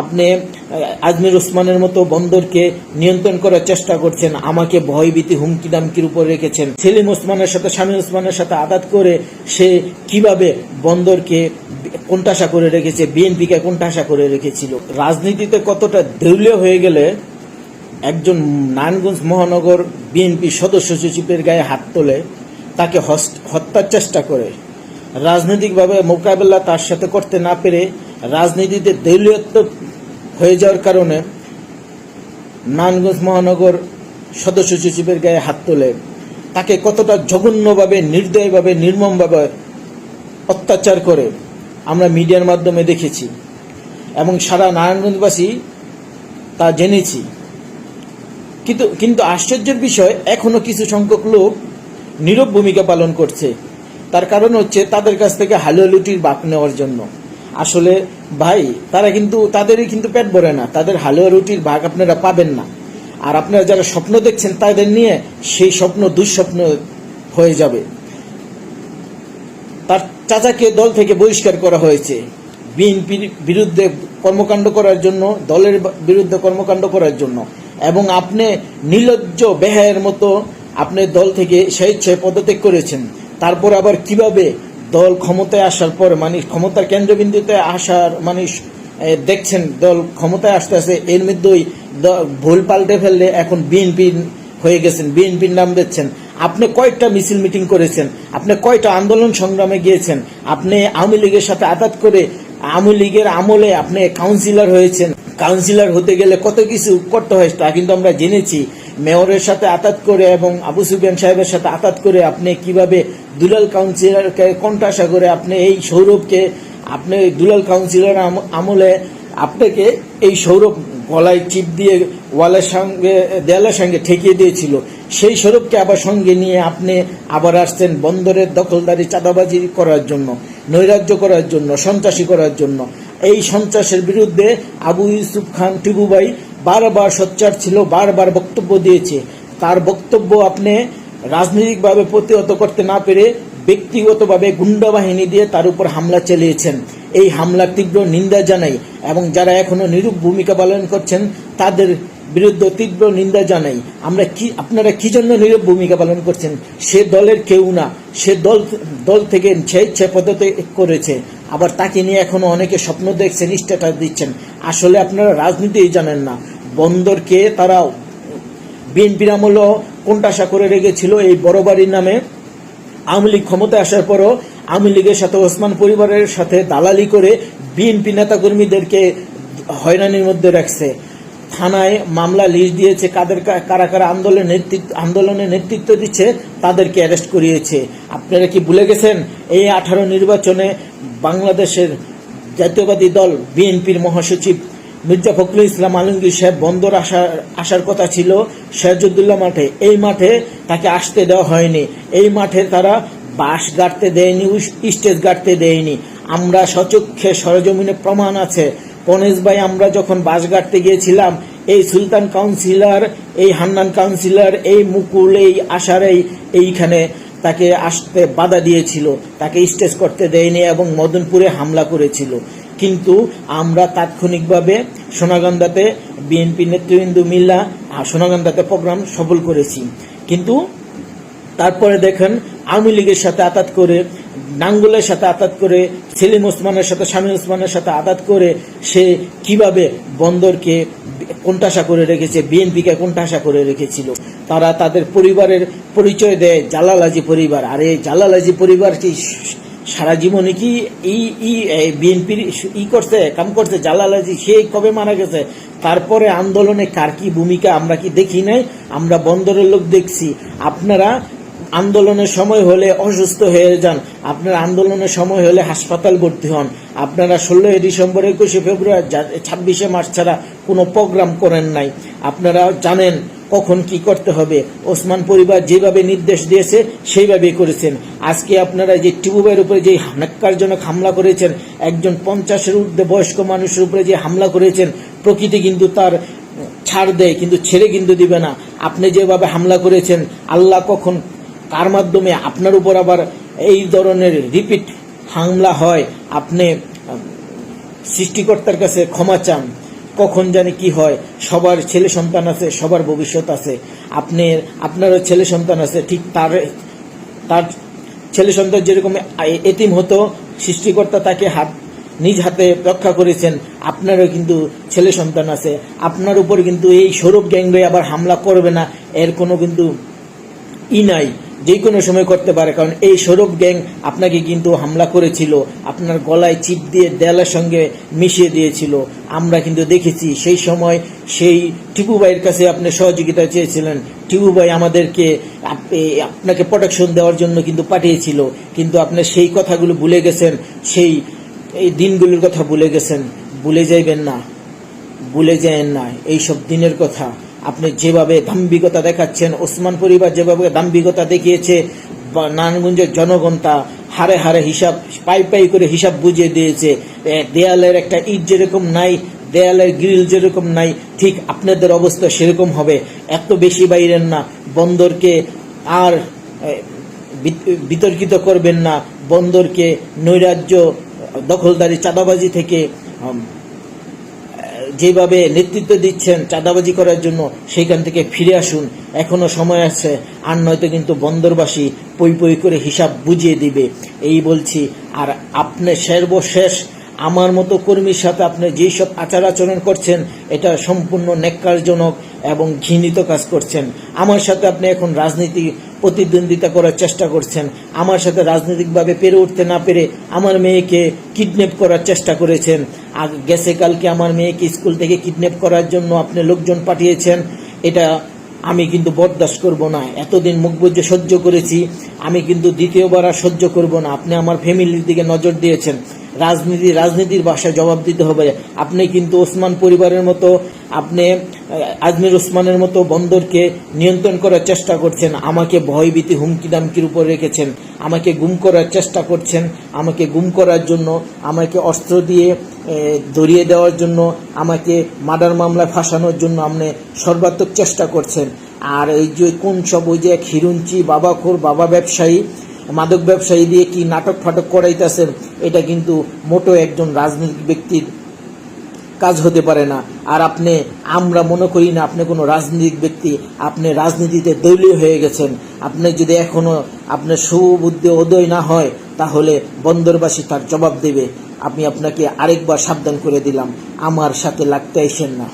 আপনি আজমির ওসমানের মতো বন্দরকে নিয়ন্ত্রণ করার চেষ্টা করছেন, আমাকে ভয়ভীতি, হুমকি, দামকির উপর রেখেছেন। সেলিম ওসমানের সাথে স্বামী ওসমানের সাথে আঘাত করে সে কীভাবে বন্দরকে কোনটাশা করে রেখেছে, বিএনপিকে কোনটাশা করে রেখেছিল? রাজনীতিতে কতটা দেউলিয়া হয়ে গেলে একজন নারায়ণগঞ্জ মহানগর বিএনপি সদস্য সচিবের গায়ে হাত তোলে, তাকে হত্যার চেষ্টা করে। রাজনৈতিকভাবে মোকাবেলা তার সাথে করতে না পেরে রাজনীতিতে দলীয়ত্ব হয়ে যাওয়ার কারণে নারায়ণগঞ্জ মহানগর সদস্য সচিবের গায়ে হাত তোলে। তাকে কতটা জঘন্যভাবে, নির্দয়ভাবে, নির্মমভাবে অত্যাচার করে আমরা মিডিয়ার মাধ্যমে দেখেছি এবং সারা নারায়ণগঞ্জবাসী তা জেনেছি। কিন্তু কিন্তু আশ্চর্যের বিষয় এখনও কিছু সংখ্যক লোক নীরব ভূমিকা পালন করছে। তার কারণ হচ্ছে তাদের কাছ থেকে হালুয়া লুটির বাক নেওয়ার জন্য। আসলে ভাই, তারা কিন্তু, তাদেরই কিন্তু পেট ভরে না। তাদের হালুয়া রুটির ভাগ আপনারা পাবেন না। আর আপনারা যারা স্বপ্ন দেখছেন, তাদের নিয়ে সেই স্বপ্ন দুঃস্বপ্ন হয়ে যাবে। তার চাচাকে দল থেকে বহিষ্কার করা হয়েছে। বিএনপির বিরুদ্ধে কর্মকাণ্ড করার জন্য, দলের বিরুদ্ধে কর্মকাণ্ড করার জন্য। এবং আপনি নির্লজ্জ বেহায়ের মতো আপনি দল থেকে স্বেচ্ছায় পদত্যাগ করেছেন। তারপর আবার কীভাবে দল ক্ষমতায় আসার পর মানে ক্ষমতার কেন্দ্রবিন্দুতে আসার মানে এ, দেখছেন দল ক্ষমতায় আসতে আসতে এর মধ্যেই ভুল পাল্টে ফেললে এখন বিএনপি হয়ে গেছেন বিএনপির নাম দিচ্ছেন। আপনি কয়টা মিছিল মিটিং করেছেন আপনি কয়টা আন্দোলন সংগ্রামে গিয়েছেন আপনি আওয়ামী লীগের সাথে আঘাত করে আওয়ামী লীগের আমলে আপনি কাউন্সিলর হয়েছেন। কাউন্সিলর হতে গেলে কত কিছু করতে হয় তা কিন্তু আমরা জেনেছি। মেয়রের সাথে আঘাত করে এবং আবু সুফিয়ান সাহেবের সাথে আঘাত করে আপনি কীভাবে দুলাল কাউন্সিলরকে কণ্ঠাসা করে আপনি এই সৌরভকে, আপনি দুলাল কাউন্সিলর আমলে আপনাকে এই সৌরভ গলায় চিপ দিয়ে ওয়ালের সঙ্গে, দেয়ালের সঙ্গে ঠেকিয়ে দিয়েছিল। সেই সৌরভকে আবার সঙ্গে নিয়ে আপনি আবার আসছেন বন্দরের দখলদারি, চাঁদাবাজি করার জন্য, নৈরাজ্য করার জন্য, সন্ত্রাসী করার জন্য। এই সন্ত্রাসের বিরুদ্ধে আবু ইউসুফ খান টিবুবাই বারবার সোচ্চার ছিল, বারবার বক্তব্য দিয়েছে। তার বক্তব্য আপনি রাজনৈতিকভাবে প্রতিহত করতে না পেরে ব্যক্তিগতভাবে গুন্ডা বাহিনী দিয়ে তার উপর হামলা চালিয়েছেন। এই হামলার তীব্র নিন্দা জানাই এবং যারা এখনও নিরূপ ভূমিকা পালন করছেন, তাদের বিরুদ্ধে তীব্র নিন্দা জানাই। আমরা কি, আপনারা কি জন্য নীরব ভূমিকা পালন করছেন? সে দলের কেউ না। সে দল দল থেকে স্বেচ্ছা পদ্ধতি করেছে। আবার তাকে নিয়ে এখনও অনেকে স্বপ্ন দেখছেন, স্ট্যাটাস দিচ্ছেন। আসলে আপনারা রাজনীতিই জানেন না। বন্দরকে তারা, বিএনপির আমলও কোনটাশা করে রেখেছিল এই বড় বাড়ির নামে। আওয়ামী লীগ ক্ষমতায় আসার পরও আওয়ামী লীগের সাথে ওসমান পরিবারের সাথে দালালি করে বিএনপি নেতাকর্মীদেরকে হয়রানির মধ্যে রাখছে। থানায় মামলা লিস্ট দিয়েছে, কাদের কারা কারা আন্দোলনের নেতৃত্ব আন্দোলনের নেতৃত্ব দিচ্ছে, তাদেরকে অ্যারেস্ট করিয়েছে। আপনারা কি ভুলে গেছেন? এই আঠারো নির্বাচনে বাংলাদেশের জাতীয়বাদী দল, বিএনপির মহাসচিব মির্জা ফখরুল ইসলাম আলমগীর সাহেব বন্দর আসার আসার কথা ছিল সিরাজউদ্দৌলা মাঠে। এই মাঠে তাকে আসতে দেওয়া হয়নি। এই মাঠে তারা বাস গাড়তে দেয়নি স্টেজ গাড়তে দেয়নি। আমরা সচক্ষে সরজমিনে প্রমাণ আছে। পনেশ ভাই, আমরা যখন বাস গাড়তে গিয়েছিলাম, এই সুলতান কাউন্সিলর, এই হান্নান কাউন্সিলর, এই মুকুল, এই আশার, এই, এইখানে তাকে আসতে বাধা দিয়েছিল। তাকে স্টেজ করতে দেয়নি এবং মদনপুরে হামলা করেছিল। কিন্তু আমরা তাৎক্ষণিকভাবে সোনাগন্ধাতে বিএনপি নেতৃবৃন্দ মিল্লা আর সোনাগন্ধাতে প্রোগ্রাম সফল করেছি। কিন্তু তারপরে দেখেন আওয়ামী লীগের সাথে আতাত করে, নাঙ্গলের সাথে আতাত করে, সেলিম ওসমানের সাথে স্বামী ওসমানের সাথে আতাত করে সে কীভাবে বন্দরকে কোনটাশা করে রেখেছে, বিএনপিকে কোনটাশা করে রেখেছিল। তারা তাদের পরিবারের পরিচয় দেয়, জালালাজি পরিবার। আর এই জালালাজি পরিবার কি সারা জীবনে কি এই এই বিএনপির ই করছে, কাম করছে, জালালাজি, সে কবে মারা গেছে? তারপরে আন্দোলনে কার কি ভূমিকা আমরা কি দেখি নাই? আমরা বন্দরের লোক দেখছি। আপনারা আন্দোলনের সময় হলে অসুস্থ হয়ে যান। আপনার আন্দোলনের সময় হলে হাসপাতাল ভর্তি হন। আপনারা ষোলোই ডিসেম্বর একুশে ফেব্রুয়ারি ছাব্বিশে মার্চ ছাড়া কোনো প্রোগ্রাম করেন নাই। আপনারা জানেন কখন কি করতে হবে? ওসমান পরিবার যেভাবে নির্দেশ দিয়েছে সেইভাবেই করেছেন। আজকে আপনারা যে টিউবের উপরে যে নাক্কারজনক হামলা করেছেন, একজন পঞ্চাশের ঊর্ধ্বে বয়স্ক মানুষের উপরে যে হামলা করেছেন, প্রকৃতি কিন্তু তার ছাড় দেয়, কিন্তু ছেড়ে কিন্তু দিবে না। আপনি যেভাবে হামলা করেছেন, আল্লাহ কখন, কার মাধ্যমে আপনার উপর আবার এই ধরনের রিপিট হামলা হয়, আপনি সৃষ্টিকর্তার কাছে ক্ষমা চান। কখন জানি কি হয়, সবার ছেলে সন্তান আছে, সবার ভবিষ্যৎ আছে। আপনার, আপনারও ছেলে সন্তান আছে, ঠিক তার তার ছেলে সন্তান যেরকম এতিম হতো, সৃষ্টিকর্তা তাকে হাত, নিজ হাতে রক্ষা করেছেন, আপনারও কিন্তু ছেলে সন্তান আছে। আপনার উপর কিন্তু এই সৌরভ গ্যাংরে আবার হামলা করবে না, এর কোনো কিন্তু ই নাই। যে কোনো সময় করতে পারে, কারণ এই সৌরভ গ্যাং আপনাকে কিন্তু হামলা করেছিল, আপনার গলায় চিপ দিয়ে দেয়ালের সঙ্গে মিশিয়ে দিয়েছিল। আমরা কিন্তু দেখেছি সেই সময় সেই টিপু ভাইয়ের কাছে আপনি সহযোগিতা চেয়েছিলেন। টিপু ভাই আমাদেরকে আপনাকে প্রোটেকশন দেওয়ার জন্য কিন্তু পাঠিয়েছিল, কিন্তু আপনি সেই কথাগুলো ভুলে গেছেন, সেই, এই দিনগুলোর কথা ভুলে গেছেন। ভুলে যাইবেন না, ভুলে যায় না, এইসব দিনের কথা। আপনি যেভাবে দাম্ভিকতা দেখাচ্ছেন, ওসমান পরিবার যেভাবে দাম্ভিকতা দেখিয়েছে নারায়ণগঞ্জের জনগণ তা হারে হারে হিসাব, পাই পাই করে হিসাব বুঝিয়ে দিয়েছে। দেয়ালের একটা ইট যেরকম নাই, দেয়ালের গ্রিল যেরকম নাই, ঠিক আপনাদের অবস্থা সেরকম হবে। এত বেশি বাইরেন না, বন্দরকে আর বিতর্কিত করবেন না। বন্দরকে নৈরাজ্য, দখলদারি, চাঁদাবাজি থেকে যেভাবে নেতৃত্ব দিচ্ছেন চাঁদাবাজি করার জন্য সেইখান থেকে ফিরে আসুন। এখনও সময় আছে, আর নয়তো কিন্তু বন্দরবাসী পই পই করে হিসাব বুঝিয়ে দিবে। এই বলছি, আর আপনি সর্বশেষ আমার মতো কর্মীর সাথে আপনি যেই সব আচার আচরণ করছেন, এটা সম্পূর্ণ নেককারজনক এবং ঘৃণিত কাজ করছেন। আমার সাথে আপনি এখন রাজনীতি প্রতিদ্বন্দ্বিতা করার চেষ্টা করছেন। আমার সাথে রাজনৈতিকভাবে পেরে উঠতে না পেরে আমার মেয়েকে কিডন্যাপ করার চেষ্টা করেছেন। আর গেছে কালকে আমার মেয়েকে স্কুল থেকে কিডন্যাপ করার জন্য আপনি লোকজন পাঠিয়েছেন। এটা আমি কিন্তু বরদাস্ত করব না। এতদিন মুখ সহ্য করেছি। আমি কিন্তু দ্বিতীয়বার আর সহ্য করব না। আপনি আমার ফ্যামিলির দিকে নজর দিয়েছেন। রাজনীতি, রাজনীতির ভাষায় জবাব দিতে হবে। আপনি কিন্তু ওসমান পরিবারের মতো, আপনি আজমির ওসমানের মতো বন্দরকে নিয়ন্ত্রণ করার চেষ্টা করছেন। আমাকে ভয়ভীতি, হুমকি, দামকির উপর রেখেছেন। আমাকে গুম করার চেষ্টা করছেন। আমাকে গুম করার জন্য, আমাকে অস্ত্র দিয়ে ধরিয়ে দেওয়ার জন্য, আমাকে মার্ডার মামলায় ফাঁসানোর জন্য আপনি সর্বাত্মক চেষ্টা করছেন। আর এই যে কোন সব ওই যে এক হিরুঞ্চি বাবাখোর বাবা ব্যবসায়ী মাদক ব্যবসায়ী দিয়ে কি নাটক ফাটক করাইতেছেন এটা কিন্তু মোটো একজন রাজনৈতিক ব্যক্তির কাজ হতে পারে না। আর আপনি, আমরা মনে করি না আপনি কোনো রাজনৈতিক ব্যক্তি, আপনি রাজনীতিতে দলীয় হয়ে গেছেন। আপনি যদি এখনও আপনার সুবুদ্ধি উদয় না হয়, তাহলে বন্দরবাসী তার জবাব দেবে। আমি আপনাকে আরেকবার সাবধান করে দিলাম, আমার সাথে লাগতে আইসেন না।